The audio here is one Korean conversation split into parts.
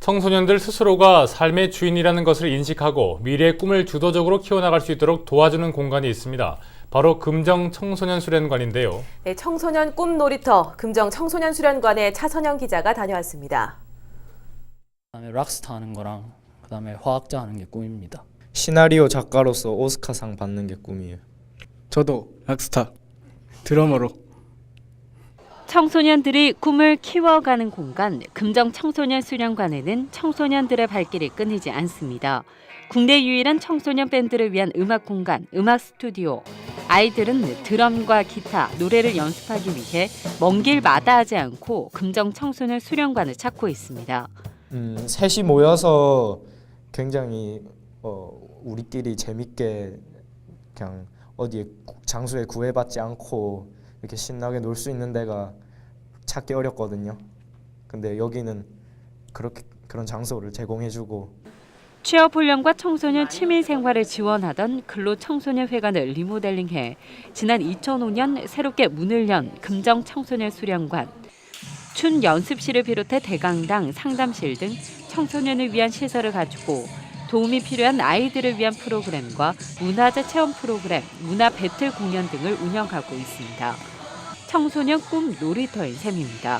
청소년들 스스로가 삶의 주인이라는 것을 인식하고 미래의 꿈을 주도적으로 키워나갈 수 있도록 도와주는 공간이 있습니다. 바로 금정 청소년 수련관인데요. 네, 청소년 꿈 놀이터 금정 청소년 수련관에 차선영 기자가 다녀왔습니다. 그다음에 락스타 하는 거랑 그다음에 화학자 하는 게 꿈입니다. 시나리오 작가로서 오스카상 받는 게 꿈이에요. 저도 락스타 드러머로 청소년들이 꿈을 키워가는 공간 금정 청소년 수련관에는 청소년들의 발길이 끊이지 않습니다. 국내 유일한 청소년 밴드를 위한 음악 공간, 음악 스튜디오. 아이들은 드럼과 기타, 노래를 연습하기 위해 먼 길 마다하지 않고 금정 청소년 수련관을 찾고 있습니다. 음, 셋이 모여서 굉장히 어, 우리끼리 재밌게 그냥 어디에 구- 장소에 구애받지 않고 이렇게 신나게 놀 수 있는 데가 찾기 어렵거든요. 근데 여기는 그렇게 그런 장소를 제공해주고 취업 훈련과 청소년 취미 생활을 지원하던 근로 청소년 회관을 리모델링해 지난 2005년 새롭게 문을 연 금정 청소년 수련관. 춘 연습실을 비롯해 대강당, 상담실 등 청소년을 위한 시설을 가지고 도움이 필요한 아이들을 위한 프로그램과 문화재 체험 프로그램, 문화 배틀 공연 등을 운영하고 있습니다. 청소년 꿈 놀이터인 셈입니다.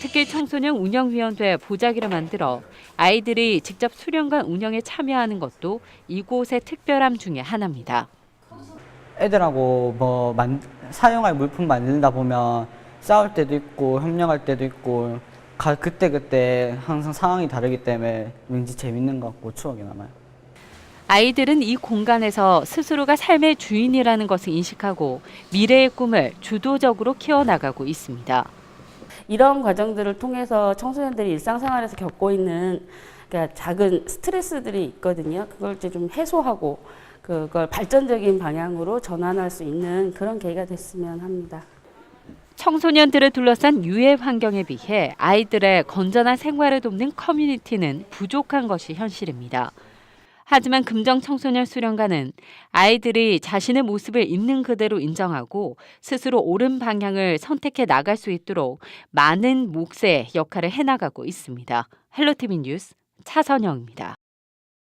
특히 청소년 운영위원회 보자기를 만들어 아이들이 직접 수련관 운영에 참여하는 것도 이곳의 특별함 중에 하나입니다. 애들하고 뭐 만, 사용할 물품 만들다 보면 싸울 때도 있고 협력할 때도 있고 가, 그때 그때 항상 상황이 다르기 때문에 왠지 재밌는 것 같고 추억이 남아요. 아이들은 이 공간에서 스스로가 삶의 주인이라는 것을 인식하고 미래의 꿈을 주도적으로 키워나가고 있습니다. 이런 과정들을 통해서 청소년들이 일상생활에서 겪고 있는 그러니까 작은 스트레스들이 있거든요. 그걸 이제 좀 해소하고 그걸 발전적인 방향으로 전환할 수 있는 그런 계기가 됐으면 합니다. 청소년들을 둘러싼 유해 환경에 비해 아이들의 건전한 생활을 돕는 커뮤니티는 부족한 것이 현실입니다. 하지만 금정 청소년 수련관은 아이들이 자신의 모습을 있는 그대로 인정하고 스스로 옳은 방향을 선택해 나갈 수 있도록 많은 몫의 역할을 해나가고 있습니다. 헬로티비 뉴스 차선영입니다.